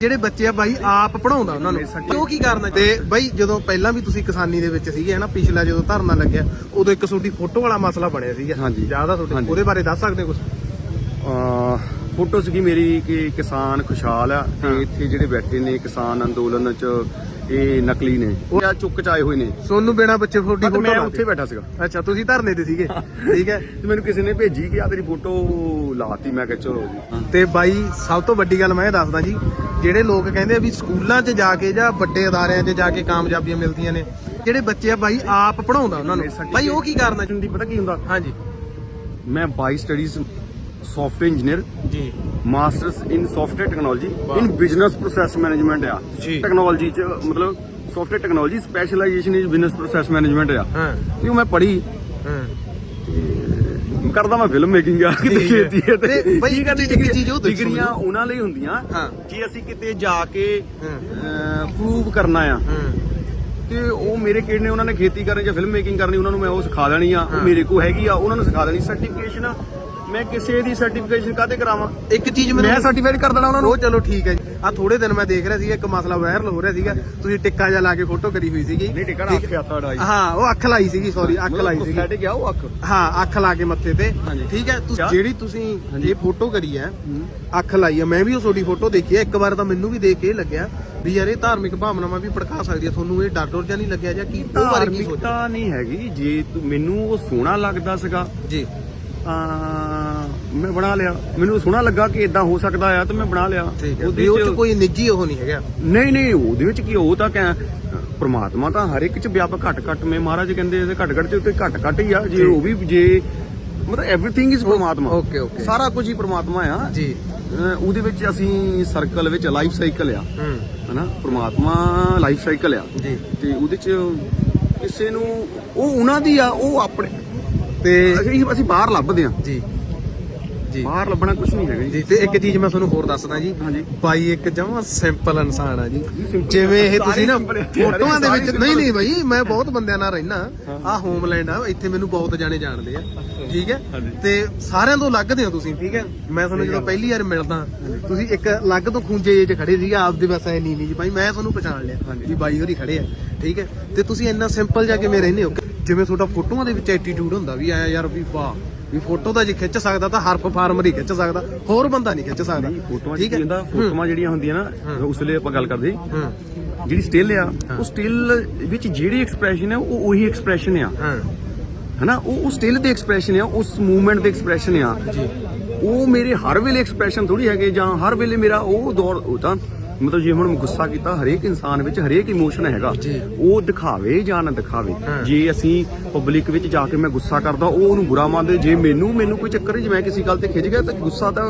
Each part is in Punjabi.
ਜਿਹੜੇ ਬੱਚੇ ਆ ਬਾਈ ਆਪ ਪੜਾਉਂਦਾ ਉਹਨਾਂ ਨੂੰ। ਤੇ ਉਹ ਕੀ ਕਰਨਾ ਤੇ ਬਾਈ ਜਦੋਂ ਪਹਿਲਾਂ ਵੀ ਤੁਸੀਂ ਕਿਸਾਨੀ ਦੇ ਵਿੱਚ ਸੀਗੇ ਹਨਾ ਪਿਛਲਾ ਜਦੋਂ ਧਰਨਾ ਲੱਗਿਆ ਉਦੋਂ ਇੱਕ ਤੁਹਾਡੀ ਫੋਟੋ ਵਾਲਾ ਮਸਲਾ ਬਣਿਆ ਸੀਗਾ। ਹਾਂਜੀ। ਜ਼ਿਆਦਾ ਤੁਹਾਡੇ? ਹਾਂਜੀ। ਉਹਦੇ ਬਾਰੇ ਦੱਸ ਸਕਦੇ ਕੁਝ ਅਹ ਫੋਟੋ ਸੀਗੀ ਮੇਰੀ ਕਿ ਕਿਸਾਨ ਖੁਸ਼ਹਾਲ ਆ ਤੇ ਹਾਂ। ਇੱਥੇ ਜਿਹੜੇ ਬੈਠੇ ਨੇ ਕਿਸਾਨ ਅੰਦੋਲਨ ਚ ਇਹ ਨਕਲੀ ਨੇ। ਉਹ ਆ ਚੁੱਕ ਚ ਆਏ ਹੋਏ ਨੇ। ਸੋਨੂੰ ਬਿਨਾ ਬੱਚੇ ਤੁਹਾਡੀ ਫੋਟੋ ਮੈਂ ਲਾ ਉੱਥੇ। ਬੈਠਾ ਸੀਗਾ। ਅੱਛਾ ਤੁਸੀਂ ਧਰਨੇ ਤੇ ਸੀਗੇ। ਠੀਕ ਹੈ। ਤੇ ਮੈਨੂੰ ਕਿਸੇ ਨੇ ਭੇਜੀ ਕਿ ਆ ਤੇਰੀ ਫੋਟੋ ਲਾਤੀ। ਮੈਂ ਕਿਹਾ ਚਲੋ ਜੀ। ਤੇ ਬਾਈ ਸਭ ਤੋਂ ਵੱਡੀ ਗੱਲ ਮੈਂ ਇਹ ਦੱਸਦਾ ਜੀ ਜਿਹੜੇ ਲੋਕ ਕਹਿੰਦੇ ਆ ਵੀ ਸਕੂਲਾਂ 'ਚ ਜਾ ਕੇ ਜਾਂ ਵੱਡੇ ਅਦਾਰਿਆਂ 'ਚ ਜਾ ਕੇ ਕਾਮਯਾਬੀਆਂ ਮਿਲਦੀਆਂ ਨੇ ਜਿਹੜੇ ਬੱਚੇ ਆ ਬਾਈ ਆਪ ਪੜਾਉਂਦਾ ਉਹਨਾਂ ਨੂੰ। ਬਾਈ ਉਹ ਕੀ ਕਰਨਾ ਦੀ ਪਤਾ ਕੀ ਹੁੰਦਾ? ਹਾਂਜੀ। ਮੈਂ ਬਾਈ ਸਟੱਡੀਜ਼ ਸੌਫਟਵੇਅਰ ਇੰਜੀਨੀਅਰ ਜੀ। Masters in software technology. In business process management ਆ। ਟੈਕਨੋਲੋਜੀ ਚ ਮਤਲਬ software technology specialization in business process management ਆ। ਹਾਂ। ਇਹ ਮੈਂ ਪੜ੍ਹੀ। ਹਾਂ। ਕਰਦਾ ਮੈਂ ਫਿਲਮ ਮੇਕਿੰਗ ਆ ਕਿਤੇ। ਖੇਤੀ ਹੈ ਤੇ ਕੀ ਉਹ ਦੱਸੋ ਡਿਗਰੀਆਂ। ਉਹਨਾਂ ਲਈ ਹੁੰਦੀਆਂ। ਜੇ ਅਸੀਂ ਕਿਤੇ ਜਾ ਕੇ। ਪ੍ਰੂਵ ਕਰਨਾ ਆ ਤੇ ਉਹ ਮੇਰੇ ਕਿਹੜੇ ਨੇ ਉਹਨਾਂ ਨੇ ਖੇਤੀ ਕਰਨੀ ਜਾਂ ਫਿਲਮ ਮੇਕਿੰਗ ਕਰਨੀ ਉਹਨਾਂ ਨੂੰ ਮੈਂ ਉਹ ਸਿਖਾ ਦੇਣੀ ਆ। ਉਹ ਮੇਰੇ ਕੋਲ ਹੈਗੀ ਆ ਉਹਨਾਂ ਨੂੰ ਸਿਖਾ ਦੇਣੀ ਸਰਟੀਫਿਕੇਸ਼ਨ ਮੈਂ ਕਿਸੇ ਦੀ ਸਰਟੀਫਿਕੇਸ਼ਨ ਕਾਹਤੇ ਕਰਾਵਾਂ? ਇੱਕ ਚੀਜ਼ ਮੈਨੂੰ ਮੈਂ ਸਰਟੀਫਾਈਡ ਕਰ ਦੇਣਾ ਉਹਨਾਂ ਨੂੰ। ਉਹ ਚਲੋ ਠੀਕ ਹੈ ਜੀ। ਆ ਥੋੜੇ ਦਿਨ ਮੈਂ ਦੇਖ ਰਿਹਾ ਸੀਗਾ ਇੱਕ ਮਸਲਾ ਵਾਇਰਲ ਹੋ ਰਿਹਾ ਸੀਗਾ। ਤੁਸੀਂ ਟਿੱਕਾ ਜਿਹਾ ਲਾ ਕੇ ਫੋਟੋ ਕਰੀ ਹੋਈ ਸੀਗੀ। ਨਹੀਂ ਟਿਕਣਾ ਠੀਕ- ਆਖਿਆ ਤੁਹਾਡਾ ਹਾਂ ਉਹ ਅੱਖ ਲਾਈ ਸੀਗੀ ਸੌਰੀ ਅੱਖ ਲਾਈ ਸੀਗੀ। ਸਟੈਟਿਕ ਆ ਉਹ ਅੱਖ? ਹਾਂ ਅੱਖ ਲਾ ਕੇ ਮੱਥੇ ਤੇ। ਠੀਕ ਹੈ ਤੁਸੀਂ? ਜਿਹੜੀ ਤੁਸੀਂ। ਇਹ ਫੋਟੋ ਕਰੀ ਹੈ ਅੱਖ ਲਾਈ ਹੈ। ਮੈਂ ਵੀ ਉਹ ਤੁਹਾਡੀ ਫੋਟੋ ਦੇਖੀ ਹੈ। ਇੱਕ ਵਾਰ ਤਾਂ ਮੈਨੂੰ ਵੀ ਦੇਖ ਕੇ ਲੱਗਿਆ ਵੀ ਯਾਰ ਇਹ ਧਾਰਮਿਕ ਭਾਵਨਾਵਾਂ ਵੀ ਭੜਕਾ ਸਕਦੀ ਹੈ। ਤੁਹਾਨੂੰ ਇਹ ਡਰ ਡਰ ਜਾਂ ਨਹੀਂ ਲੱਗਿਆ ਜਾਂ ਕੀ? ਉਹ ਬਾਰੇ ਕੀ ਸੋਚਿਆ ਨਹੀਂ ਹੈਗੀ। ਜੇ ਤੂੰ ਮੈਨੂੰ ਉਹ ਸੋਹਣਾ ਲੱਗਦਾ ਸੀਗਾ। ਜੀ। ਤਾਂ ਮੈਂ ਬਣਾ ਲਿਆ। ਮੈਨੂੰ ਸੋਹਣਾ ਲੱਗਾ ਕਿ ਇਦਾਂ ਹੋ ਸਕਦਾ ਆ ਤਾਂ ਮੈਂ ਬਣਾ ਲਿਆ। ਠੀਕ ਹੈ। ਉਹਦੇ ਵੀ ਉਹ ਚ ਚ- ਕੋਈ ਨਿੱਜੀ ਉਹ ਨਹੀਂ ਹੈਗਾ। ਨਹੀਂ ਨਹੀਂ ਉਹਦੇ ਵਿੱਚ ਕੀ ਉਹ ਤਾਂ ਕਹਿ ਪ੍ਰਮਾਤਮਾ ਤਾਂ ਹਰ ਇੱਕ ਚ ਵਿਆਪਕ ਘੱਟ ਘੱਟ ਮੈਂ ਮਹਾਰਾਜ ਕਹਿੰਦੇ ਇਹਦੇ ਘੱਟ ਘੱਟ ਚ ਉੱਤੇ ਘੱਟ ਘੱਟ ਹੀ ਆ। ਜੇ। ਉਹ ਵੀ ਜੇ ਮਤਲਬ ਐਵਰੀਥਿੰਗ ਇਜ਼ ਪ੍ਰਮਾਤਮਾ। Okay, okay. ਸਾਰਾ ਕੁਝ ਹੀ ਪ੍ਰਮਾਤਮਾ ਆ। ਜੀ। ਉਹਦੇ ਵਿੱਚ ਅਸੀਂ ਸਰਕਲ ਵਿੱਚ ਲਾਈਫ ਸਾਈਕਲ ਆ। ਹਨਾ? ਪ੍ਰਮਾਤਮਾ ਲਾਈਫ ਸਾਈਕਲ ਆ। ਜੀ। ਤੇ ਉਹਦੇ ਚ ਕਿਸੇ ਨੂੰ ਉਹ ਉਹਨਾਂ ਦੀ ਆ ਉਹ ਆਪਣੇ ਤੇ ਅਸੀਂ ਅਸੀਂ ਬਾਹਰ ਲੱਭਦੇ ਆ। ਜੀ। ਜੀ। ਬਾਹਰ ਲੱਭਣਾ ਕੁਝ ਨਹੀਂ ਹੈਗਾ ਜੀ। ਤੇ ਇੱਕ ਚੀਜ਼ ਮੈਂ ਤੁਹਾਨੂੰ ਹੋਰ ਦੱਸਦਾ ਜੀ। ਬਾਈ ਇੱਕ ਜਮਾ ਸਿੰਪਲ ਇਨਸਾਨ ਆ ਜੀ। ਜਿਵੇਂ ਇਹ ਤੁਸੀਂ ਨਾ। ਫੋਟੋਆਂ ਦੇ ਵਿੱਚ ਨਹੀਂ ਨਹੀਂ ਬਾਈ ਮੈਂ ਬਹੁਤ ਬੰਦਿਆਂ ਨਾਲ ਰਹਿਣਾ ਆ ਹੋਮਲੈਂਡ ਆ ਇੱਥੇ ਮੈਨੂੰ ਬਹੁਤ ਜਾਣੇ ਜਾਣਦੇ ਆ। ਠੀਕ ਹੈ। ਤੇ ਸਾਰਿਆਂ ਤੋਂ ਅਲੱਗਦੇ ਹੋ ਤੁਸੀਂ ਠੀਕ ਹੈ? ਮੈਂ ਤੁਹਾਨੂੰ ਜਦੋਂ ਪਹਿਲੀ ਵਾਰ ਮਿਲਦਾ ਤੁਸੀਂ ਇੱਕ ਅਲੱਗ ਤੋਂ ਖੂੰਜੇ ਜਿਹੇ ਖੜੇ ਸੀ ਆਪਦੇ ਬਸ ਐ ਨੀਵੀਂ ਜੀ ਬਾਈ ਮੈਂ ਤੁਹਾਨੂੰ ਪਛਾਣ ਲਿਆ। ਵੀ ਬਾਈ ਹੋਰੀ ਖੜੇ ਆ ਠੀਕ ਹੈ? ਤੇ ਤੁਸੀਂ ਇੰਨਾ ਸਿੰਪਲ ਜਾ ਕਿਵੇਂ ਰਹਿੰਦੇ ਹੋ? ਜਿਵੇਂ ਤੁਹਾਡਾ ਫੋਟੋਆਂ ਦੇ ਵਿੱਚ ਐਟੀਟਿਊਡ ਹੁੰਦਾ ਵੀ ਐ ਯਾਰ ਵੀ ਵਾਹ ਵੀ ਫੋਟੋ ਤਾਂ ਜੇ ਖਿੱਚ ਸਕਦਾ ਤਾਂ ਹਰਫ ਫਾਰਮਰ ਹੀ ਖਿੱਚ ਸਕਦਾ ਹੋਰ ਬੰਦਾ ਨਹੀਂ ਖਿੱਚ ਸਕਦਾ। ਫੋਟੋਆਂ ਠੀਕ ਹੈ? ਫੋਟੋਆਂ ਜਿਹੜੀਆਂ ਹੁੰਦੀਆਂ ਨਾ। ਉਸ ਲਈ ਆਪਾਂ ਗੱਲ ਕਰਦੇ ਜਿਹੜੀ ਸਟਿਲ ਆ। ਉਹ ਸਟਿਲ ਵਿੱਚ ਜਿਹੜੀ ਐਕਸਪ੍ਰੈਸ਼ਨ ਹੈ ਉਹ ਉਹੀ ਐਕਸਪ੍ਰੈਸ਼ਨ ਆ। ਹਨਾ? ਉਹ ਉਹ ਸਟਿਲ ਦੇ ਐਕਸਪ੍ਰੈਸ਼ਨ ਆ ਉਸ ਮੂਵਮੈਂਟ ਦੇ ਐਕਸਪ੍ਰੈਸ਼ਨ ਆ। ਉਹ ਮੇਰੇ ਹਰ ਵੇਲੇ ਐਕਸਪ੍ਰੈਸ਼ਨ ਥੋੜੀ ਹੈਗੇ ਜਾਂ ਹਰ ਵੇਲੇ ਮੇਰਾ ਉਹ ਦੌਰ ਉਹ ਤਾਂ ਮਤਲਬ ਜੇ ਹੁਣ ਮੈਂ ਗੁੱਸਾ ਕੀਤਾ ਹਰੇਕ ਇਨਸਾਨ ਵਿੱਚ ਹਰੇਕ ਇਮੋਸ਼ਨ ਹੈਗਾ। ਉਹ ਦਿਖਾਵੇ ਜਾਂ ਨਾ ਦਿਖਾਵੇ। ਜੇ ਅਸੀਂ ਪਬਲਿਕ ਵਿੱਚ ਜਾ ਕੇ ਮੈਂ ਗੁੱਸਾ ਕਰਦਾ ਉਹ ਉਹਨੂੰ ਬੁਰਾ ਮੰਨਦੇ। ਜੇ ਮੈਨੂੰ ਮੈਨੂੰ ਕੋਈ ਚੱਕਰ ਨਹੀਂ ਮੈਂ ਕਿਸੇ ਗੱਲ ਤੇ ਖਿੱਚ ਗਿਆ ਤਾਂ ਗੁੱਸਾ ਤਾਂ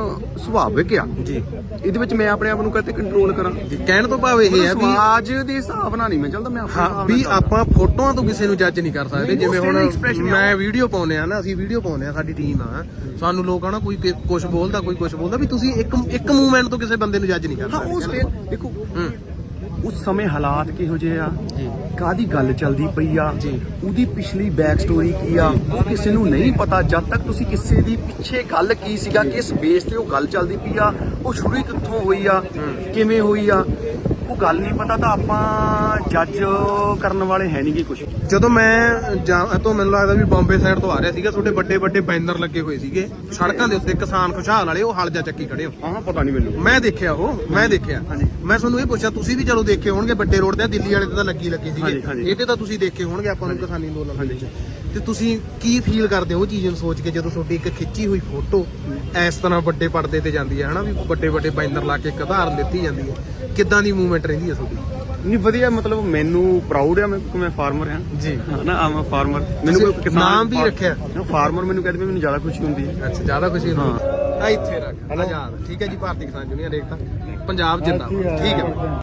ਸੁਭਾਵਿਕ ਆ ਜੀ। ਇਹਦੇ ਵਿੱਚ ਮੈਂ ਆਪਣੇ ਆਪ ਨੂੰ ਕਹਤੇ ਕੰਟਰੋਲ ਕਰਾਂ? ਜੀ ਕਹਿਣ ਤੋਂ ਭਾਵ ਇਹ ਹੈ ਵੀ ਸਮਾਜ ਦੇ ਹਿਸਾਬ ਨਾਲ ਨਹੀਂ ਮੈਂ ਚੱਲਦਾ ਮੈਂ ਆਪਣੇ ਵੀ। ਆਪਾਂ ਫੋਟੋਆਂ ਤੋਂ ਕਿਸੇ ਨੂੰ ਜੱਜ ਨਹੀਂ ਕਰ ਸਕਦੇ। ਜਿਵੇਂ ਹੁਣ। ਮੈਂ ਵੀਡੀਓ ਪਾਉਨੇ ਆ ਨਾ ਅਸੀਂ ਵੀਡੀਓ ਪਾਉਨੇ ਆ ਸਾਡੀ ਟੀਮ ਆ। ਸਾਨੂੰ ਲੋਕ ਆ ਨਾ ਕੋਈ ਕੁਝ ਬੋਲਦਾ ਕੋਈ ਕੁਝ ਬੋਲਦਾ ਵੀ ਤੁਸੀਂ ਇੱਕ ਇੱਕ ਮੂਵਮੈਂਟ ਤੋਂ ਕਿਸੇ ਬੰਦੇ ਨੂੰ ਜੱਜ ਨਹੀਂ ਕਰ ਸਕਦੇ। ਦੇਖੋ ਉਸ ਸਮੇਂ ਹਾਲਾਤ ਕਿਹੋ ਜਿਹੇ ਆ? ਜੀ। ਕਾਦੀ ਗੱਲ ਚੱਲਦੀ ਪਈ ਆ? ਜੀ। ਉਹਦੀ ਪਿਛਲੀ ਬੈਕ ਸਟੋਰੀ ਕੀ ਆ? ਉਹ ਕਿਸੇ ਨੂੰ ਨਹੀਂ ਪਤਾ। ਜਦ ਤੱਕ ਤੁਸੀਂ ਕਿਸੇ ਦੀ ਪਿੱਛੇ ਗੱਲ ਕੀ ਸੀਗਾ ਕਿਸ ਬੇਸ ਤੇ ਉਹ ਗੱਲ ਚੱਲਦੀ ਪਈ ਆ ਉਹ ਸ਼ੁਰੂ ਕਿੱਥੋਂ ਹੋਈ ਆ? ਕਿਵੇਂ ਹੋਈ ਆ? ਉਹ ਗੱਲ ਨਹੀਂ ਪਤਾ ਤਾਂ ਆਪਾਂ ਜੱਜ ਕਰਨ ਵਾਲੇ ਹੈ ਨਹੀਂਗੇ ਕੁਝ ਜਦੋਂ ਮੈਂ ਜਾਂ ਤੋਂ ਮੈਨੂੰ ਲੱਗਦਾ ਵੀ ਬੰਬੇ ਸਾਈਡ ਤੋਂ ਆ ਰਿਹਾ ਸੀਗਾ ਤੁਹਾਡੇ ਵੱਡੇ ਵੱਡੇ ਬੈਨਰ ਲੱਗੇ ਹੋਏ ਸੀਗੇ ਸੜਕਾਂ ਦੇ ਉੱਤੇ ਕਿਸਾਨ ਖੁਸ਼ਹਾਲ ਵਾਲੇ ਉਹ ਹਲ ਜਾ ਚੱਕੀ ਖੜੇ ਹੋ। ਹਾਂ ਪਤਾ ਨਹੀਂ ਮੈਨੂੰ। ਮੈਂ ਦੇਖਿਆ ਉਹ ਮੈਂ ਦੇਖਿਆ। ਮੈਂ ਤੁਹਾਨੂੰ ਇਹ ਪੁੱਛਿਆ ਤੁਸੀਂ ਵੀ ਚਲੋ ਦੇਖੇ ਹੋਣਗੇ ਵੱਡੇ ਰੋਡ ਤੇ ਦਿੱਲੀ ਵਾਲੇ ਤੇ ਤਾਂ ਲੱਗੀ ਲੱਗੀ ਸੀਗੇ। ਇਹ ਤੇ ਤਾਂ ਤੁਸੀਂ ਦੇਖੇ ਹੋਣਗੇ ਆਪਾਂ ਨੂੰ ਕਿਸਾਨੀ ਅੰਦੋਲਨ ਦੇ ਤੇ ਤੁਸੀਂ ਕੀ ਫੀਲ ਕਰਦੇ ਹੋ ਉਹ ਚੀਜ਼ ਨੂੰ ਸੋਚ ਕੇ ਜਦੋਂ ਤੁਹਾਡੀ ਇੱਕ ਖਿੱਚੀ ਹੋਈ ਫੋਟੋ ਇਸ ਤਰ੍ਹਾਂ ਵੱਡੇ ਪਰਦੇ ਤੇ ਜਾਂਦੀ ਹੈ ਹਨਾ? ਵੀ ਵੱਡੇ ਵੱਡੇ ਬੈਨਰ ਲਾ ਕੇ ਇੱਕ ਉਦਾਹਰਨ ਦਿੱਤੀ ਜਾਂਦੀ ਹੈ। ਕਿੱਦਾਂ ਦੀ ਮੂਵਮੈਂਟ ਰਹਿੰਦੀ ਹੈ ਤੁਹਾਡੀ? ਨਹੀਂ ਵਧੀਆ ਮਤਲਬ ਮੈਨੂੰ ਪ੍ਰਾਊਡ ਆ ਮੈਂ ਕਿ ਮੈਂ ਫਾਰਮਰ ਆ ਜੀ। ਹਾਂ ਨਾ ਆਮ ਫਾਰਮਰ ਮੈਨੂੰ ਕੋਈ ਕਿਸਾਨ ਨਾਮ ਵੀ ਰੱਖਿਆ? ਫਾਰਮਰ ਮੈਨੂੰ ਕਹਿੰਦੇ ਮੈਨੂੰ ਜ਼ਿਆਦਾ ਖੁਸ਼ੀ ਹੁੰਦੀ ਹੈ। ਅੱਛਾ ਜ਼ਿਆਦਾ ਖੁਸ਼ੀ ਹਾਂ। ਹੁੰਦੀ ਆ ਇੱਥੇ ਰੱਖ ਆਜ਼ਾਦ ਠੀਕ ਹੈ ਜੀ ਭਾਰਤੀ ਕਿਸਾਨ ਯੂਨੀਅਨ ਏਕਤਾ ਪੰਜਾਬ ਜਿੰਦਾਬਾਦ। ਠੀਕ ਹੈ।